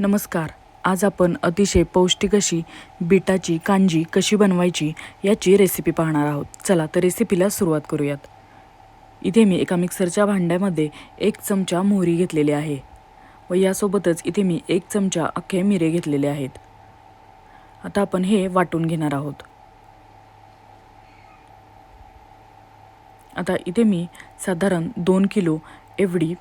नमस्कार. आज आपण अतिशय पौष्टिक अशी बीटाची कांजी कशी बनवायची याची रेसिपी पाहणार आहोत. चला तर रेसिपीला सुरुवात करूयात. इथे मी एका मिक्सरच्या भांड्यामध्ये एक चमचा मोहरी घेतलेली आहे व यासोबतच इथे मी एक चमचा अख्खे मिरे घेतलेले आहेत. आता आपण हे वाटून घेणार आहोत. आता इथे मी साधारण दोन किलो एवढी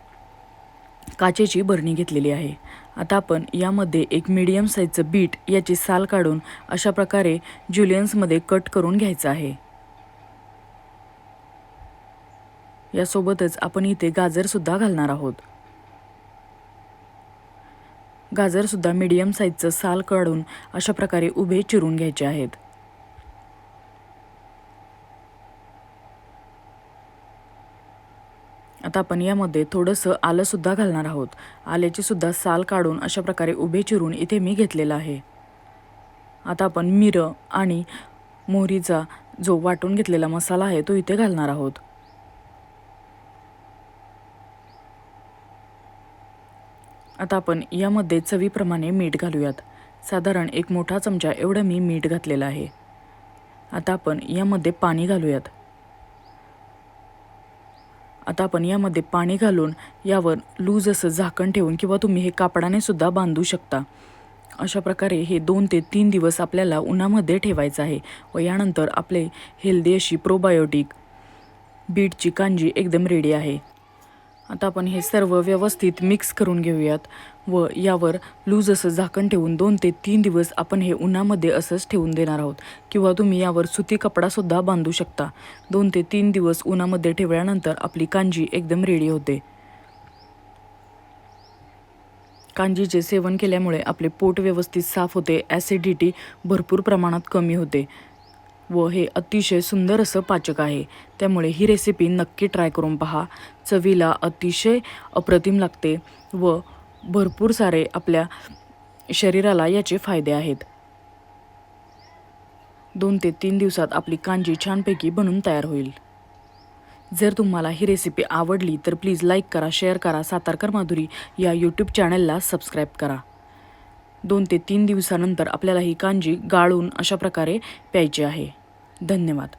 काचेची बरणी घेतलेली आहे. आता आपण यामध्ये एक मीडियम साईजचं बीट याची साल काढून अशा प्रकारे ज्युलियन्समध्ये कट करून घ्यायचं आहे. यासोबतच आपण इथे गाजरसुद्धा घालणार आहोत. गाजरसुद्धा मीडियम साईजचं साल काढून अशा प्रकारे उभे चिरून घ्यायचे आहेत. आता आपण यामध्ये थोडंसं आलंसुद्धा घालणार आहोत. आल्याची सुद्धा साल काढून अशा प्रकारे उभे चिरून इथे मी घेतलेलं आहे. आता आपण मिरं आणि मोहरीचा जो वाटून घेतलेला मसाला आहे तो इथे घालणार आहोत. आता आपण यामध्ये चवीप्रमाणे मीठ घालूयात. साधारण एक मोठा चमचा एवढं मी मीठ घातलेलं आहे. आता आपण यामध्ये पाणी घालूयात. आता आपण यामध्ये पाणी घालून यावर लूज असं झाकण ठेवून किंवा तुम्ही हे कापडाने सुद्धा बांधू शकता. अशा प्रकारे हे दोन ते तीन दिवस आपल्याला उन्हामध्ये ठेवायचं आहे व यानंतर आपले हेल्दी अशी प्रोबायोटिक बीटची कांजी एकदम रेडी आहे. आता आपण हे सर्व व्यवस्थित मिक्स करून घेऊयात. व यावर लूज असं झाकण ठेवून दोन ते तीन दिवस आपण हे उन्हामध्ये असंच ठेवून देणार आहोत. किंवा तुम्ही यावर सुती कपडासुद्धा बांधू शकता. दोन ते तीन दिवस उन्हामध्ये ठेवल्यानंतर आपली कांजी एकदम रेडी होते. कांजीचे सेवन केल्यामुळे आपले पोट व्यवस्थित साफ होते ॲसिडिटी भरपूर प्रमाणात कमी होते. व हे अतिशय सुंदर असं पाचक आहे. त्यामुळे ही रेसिपी नक्की ट्राय करून पहा. चवीला अतिशय अप्रतिम लागते व भरपूर सारे आपल्या शरीराला याचे फायदे आहेत. दोन ते तीन दिवसात आपली कांजी छानपैकी बनून तयार होईल. जर तुम्हाला ही रेसिपी आवडली तर प्लीज लाईक करा शेअर करा सातारकर माधुरी या यूट्यूब चॅनलला सबस्क्राईब करा. दोन ते तीन दिवसानंतर आपल्याला ही कांजी गाळून अशा प्रकारे प्यायची आहे. धन्यवाद.